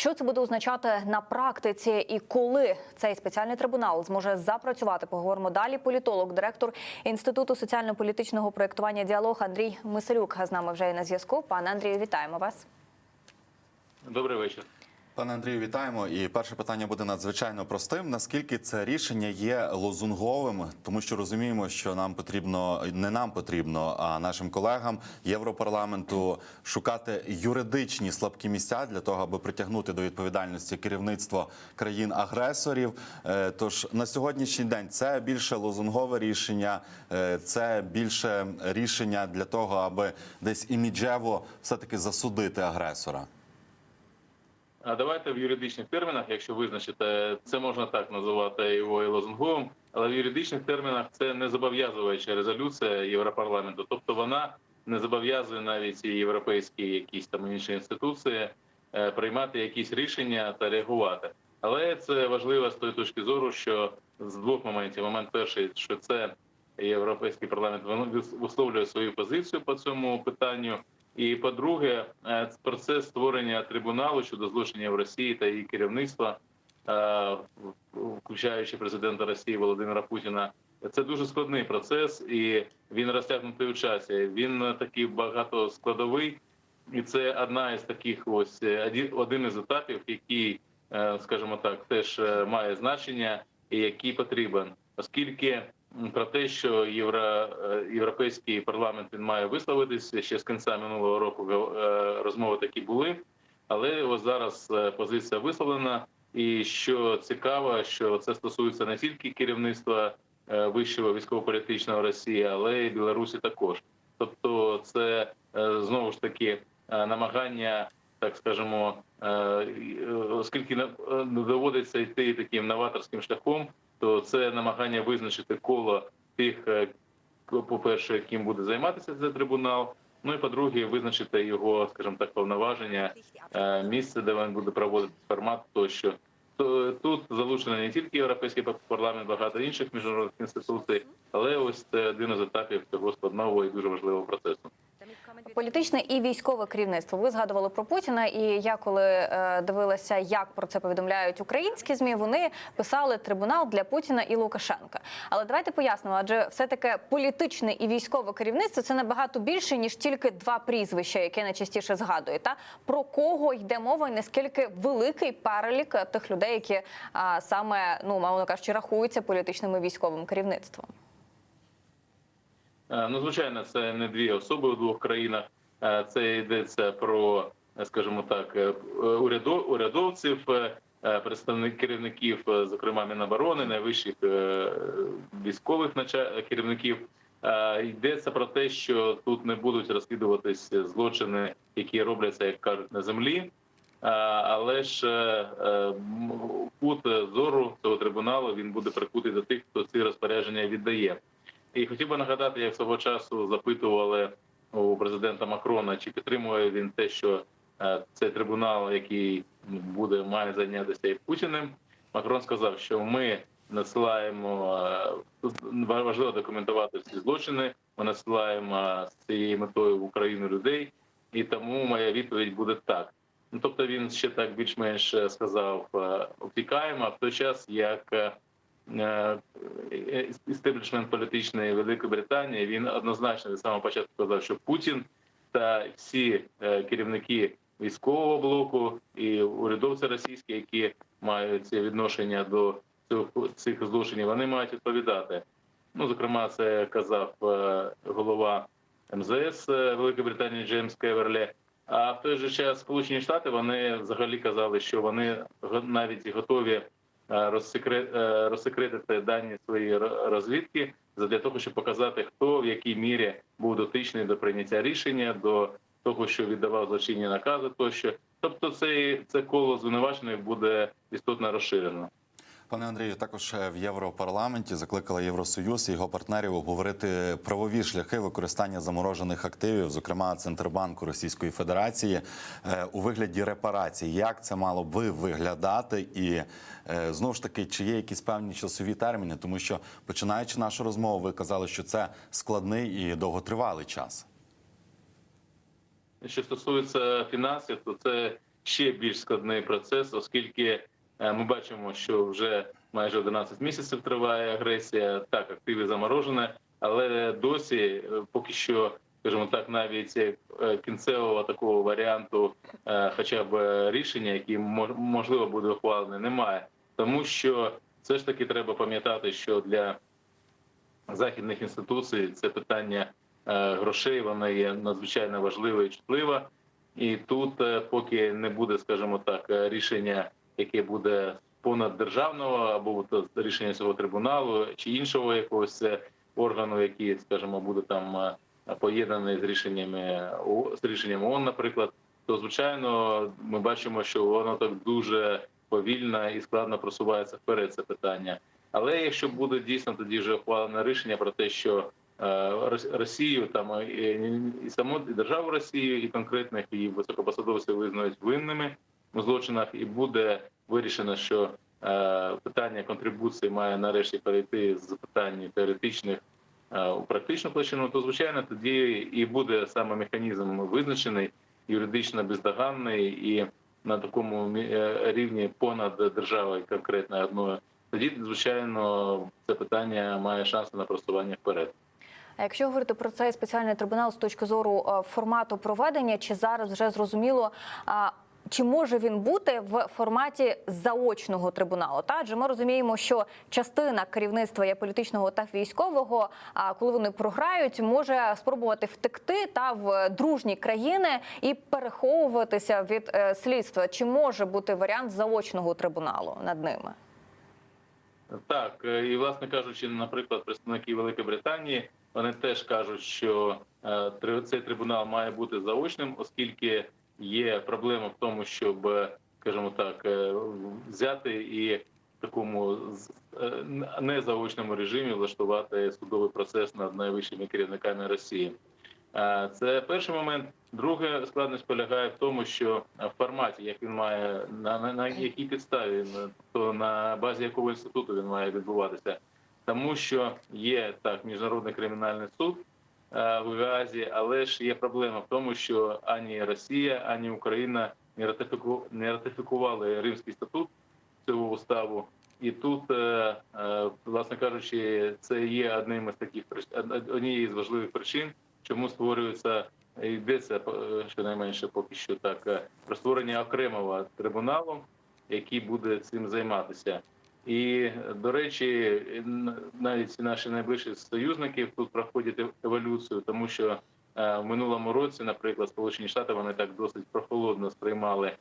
Що це буде означати на практиці, і коли цей спеціальний трибунал зможе запрацювати? Поговоримо далі. Політолог, директор інституту соціально-політичного проєктування діалог Андрій Миселюк з нами вже і на зв'язку. Пане Андрію, вітаємо вас. Добрий вечір. Пане Андрію, вітаємо. І перше питання буде надзвичайно простим. Наскільки це рішення є лозунговим, тому що розуміємо, що нам потрібно не нам потрібно, а нашим колегам Європарламенту шукати юридичні слабкі місця для того, аби притягнути до відповідальності керівництво країн-агресорів. Е, Тож на сьогоднішній день це більше лозунгове рішення, е, це більше рішення для того, аби десь іміджево все таки засудити агресора. А давайте в юридичних термінах, якщо визначите, це можна так називати його і лозунговим, але в юридичних термінах це не зобов'язуюча резолюція Європарламенту. Тобто вона не зобов'язує навіть європейські якісь там інші інституції е, приймати якісь рішення та реагувати. Але це важливо з тої точки зору, що з двох моментів: момент перший, що це європейський парламент висловлює свою позицію по цьому питанню. І по-друге, е, процес створення трибуналу щодо злочинів Росії та її керівництва, е, включаючи президента Росії Володимира Путіна, це дуже складний процес, і він розтягнутий у часі. Він такий багатоскладовий, і це одна із таких ось е, один із етапів, який, скажімо так, теж має значення і який потрібен, оскільки про те, що євро, європейський парламент він має висловитися ще з кінця минулого року. Розмови такі були, але ось зараз позиція висловлена. І що цікаво, що це стосується не тільки керівництва вищого військово-політичного Росії, але й Білорусі також. Тобто, це знову ж таки намагання, так скажемо, оскільки доводиться йти таким новаторським шляхом то це намагання визначити коло тих, по перше, ким буде займатися цей трибунал. Ну і по-друге, визначити його, скажімо так, повноваження, місце, де він буде проводити формат, тощо то тут залучений не тільки європейський парламент, багато інших міжнародних інституцій, але ось це один із етапів цього складного і дуже важливого процесу. Політичне і військове керівництво. Ви згадували про Путіна, і я коли е, дивилася, як про це повідомляють українські змі, вони писали трибунал для Путіна і Лукашенка. Але давайте пояснимо, адже все таки політичне і військове керівництво це набагато більше ніж тільки два прізвища, яке найчастіше згадує. Та про кого йде мова, і наскільки великий перелік тих людей, які а, саме ну мовно кажучи, рахуються політичним і військовим керівництвом. Ну, звичайно, це не дві особи у двох країнах. Це йдеться про, скажімо так, урядовців, представників керівників, зокрема Міноборони, найвищих військових керівників. Йдеться про те, що тут не будуть розслідуватись злочини, які робляться, як кажуть, на землі. Але ж кут зору цього трибуналу він буде прикутий до тих, хто ці розпорядження віддає. І хотів би нагадати, як свого часу запитували у президента Макрона, чи підтримує він те, що цей трибунал, який буде має зайнятися і Путіним. Макрон сказав, що ми насилаємо тут важливо документувати ці злочини. Ми насилаємо з цією метою в Україну людей, і тому моя відповідь буде так. Ну тобто він ще так більш-менш сказав обтікаємо, а в той час як істеблішмент політичної Великої Британії він однозначно від самого початку сказав, що Путін та всі керівники військового блоку і урядовці російські, які мають відношення до цих злочинів, вони мають відповідати. Ну, зокрема, це казав голова МЗС Великої Британії Джеймс Кеверлі. А в той же час Сполучені Штати вони взагалі казали, що вони навіть готові розсекретити дані своєї розвідки для того, щоб показати, хто в якій мірі був дотичний до прийняття рішення, до того, що віддавав злочинні накази, тощо, тобто, це це коло звинувачених буде істотно розширено. Пане Андрію, також в Європарламенті закликали Євросоюз і його партнерів обговорити правові шляхи використання заморожених активів, зокрема Центрбанку Російської Федерації, у вигляді репарацій. Як це мало би виглядати, і знову ж таки, чи є якісь певні часові терміни, тому що починаючи нашу розмову, ви казали, що це складний і довготривалий час. Що стосується фінансів, то це ще більш складний процес, оскільки е, ми бачимо, що вже майже 11 місяців триває агресія. Так, активи заморожені, але досі е, поки що, скажімо так, навіть е, кінцевого такого варіанту, е, хоча б е, рішення, які можливо буде ухвалене, немає, тому що все ж таки треба пам'ятати, що для західних інституцій це питання е, грошей, воно є надзвичайно важливе і чутливе. І тут, е, поки не буде, скажімо так, е, рішення, яке буде понаддержавного або от рішення цього трибуналу чи іншого якогось е, органу, який, скажімо, буде там е, поєднаний з рішеннями з рішенням ООН, наприклад, то звичайно ми бачимо, що воно так дуже повільно і складно просувається вперед це питання. Але якщо буде дійсно тоді вже ухвалене рішення про те, що е, Рос- Росію там і, саму державу Росію, і конкретних її високопосадовців визнають винними злочинах, і буде вирішено, що е, питання контрибуції має нарешті перейти з питань теоретичних е, у практичну площину, то звичайно тоді і буде саме механізм визначений юридично бездоганний і на такому е, рівні понад державою конкретно одною. Тоді, звичайно, це питання має шанси на просування вперед. А якщо говорити про цей спеціальний трибунал з точки зору формату проведення, чи зараз вже зрозуміло, чи може він бути в форматі заочного трибуналу? Та адже ми розуміємо, що частина керівництва є політичного та військового. А коли вони програють, може спробувати втекти та в дружні країни і переховуватися від е, слідства. Чи може бути варіант заочного трибуналу над ними? Так, е, і власне кажучи, наприклад, представники Великої Британії вони теж кажуть, що е, цей трибунал має бути заочним, оскільки є проблема в тому, щоб, е, скажімо так, е, взяти і в такому е, незаочному режимі влаштувати судовий процес над найвищими керівниками Росії. Це перший момент. Друге складність полягає в тому, що в форматі, як він має на, на, на якій підставі, на- то на базі якого інституту він має відбуватися, тому що є так міжнародний кримінальний суд в Гаазі, але ж є проблема в тому, що ані Росія, ані Україна не ратифіку не ратифікували Римський статут цього уставу. І тут, е, е, власне кажучи, це є одним із таких однією з важливих причин, чому створюється йдеться е, щонайменше поки що так е, про створення окремого трибуналу, який буде цим займатися. І до речі, навіть наші найближчі союзники тут проходять еволюцію, тому що е, в минулому році, наприклад, Сполучені Штати вони так досить прохолодно сприймали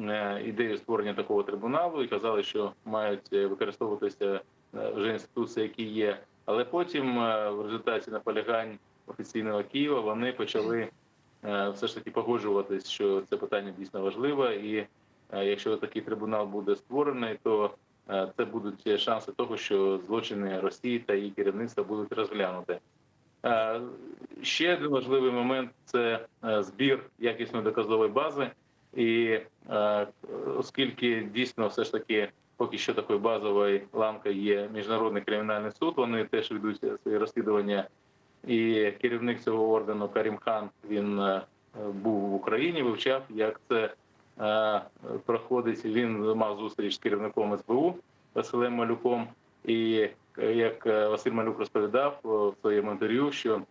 е, ідею створення такого трибуналу і казали, що мають використовуватися е, вже інституції, які є. Але потім, в результаті наполягань офіційного Києва, вони почали все ж таки погоджуватись, що це питання дійсно важливе, і якщо такий трибунал буде створений, то це будуть шанси того, що злочини Росії та її керівництва будуть розглянути. Е, Ще один важливий момент це е, збір якісної доказової бази, і е, оскільки дійсно все ж таки поки що такою базовою ланкою є міжнародний кримінальний суд, вони теж ведуть свої розслідування. І керівник цього ордену Карім Хан він е, був в Україні, вивчав, як це е, проходить. Він мав зустріч з керівником СБУ Василем Малюком. І е, як е, Василь Малюк розповідав е, в своєму інтерв'ю, що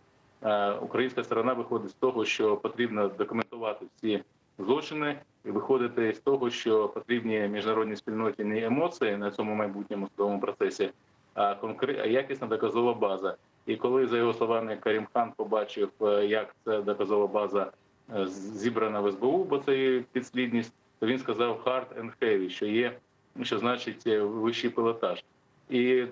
е, українська сторона виходить з того, що потрібно документувати всі злочини, і виходити з того, що потрібні міжнародній спільноті не емоції на цьому майбутньому судовому процесі, а конкрет, якісна доказова база. І коли за його словами Карім Хан побачив, е, як ця доказова база е, зібрана в СБУ, бо це є підслідність, то він сказав hard and heavy, що є, що значить е, вищий пілотаж. І е,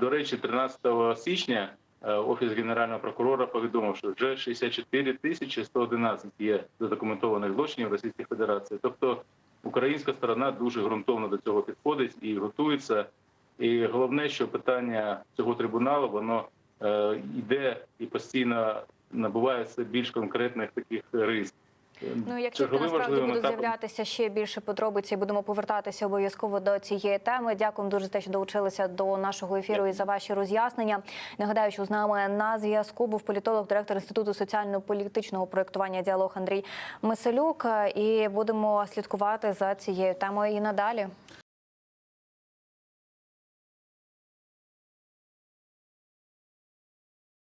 до речі, 13 січня е, офіс генерального прокурора повідомив, що вже 64 тисячі 111 є задокументованих злочинів Російської Федерації. Тобто українська сторона дуже ґрунтовно до цього підходить і готується. І головне, що питання цього трибуналу воно е, йде і постійно набуває все більш конкретних таких рис. Ну, як тільки насправді будуть етапом. з'являтися ще більше подробиць, і будемо повертатися обов'язково до цієї теми. Дякуємо дуже за те, що долучилися до нашого ефіру і за ваші роз'яснення. Нагадаю, що з нами на зв'язку був політолог, директор інституту соціально-політичного проєктування діалог Андрій Миселюк. І будемо слідкувати за цією темою і надалі.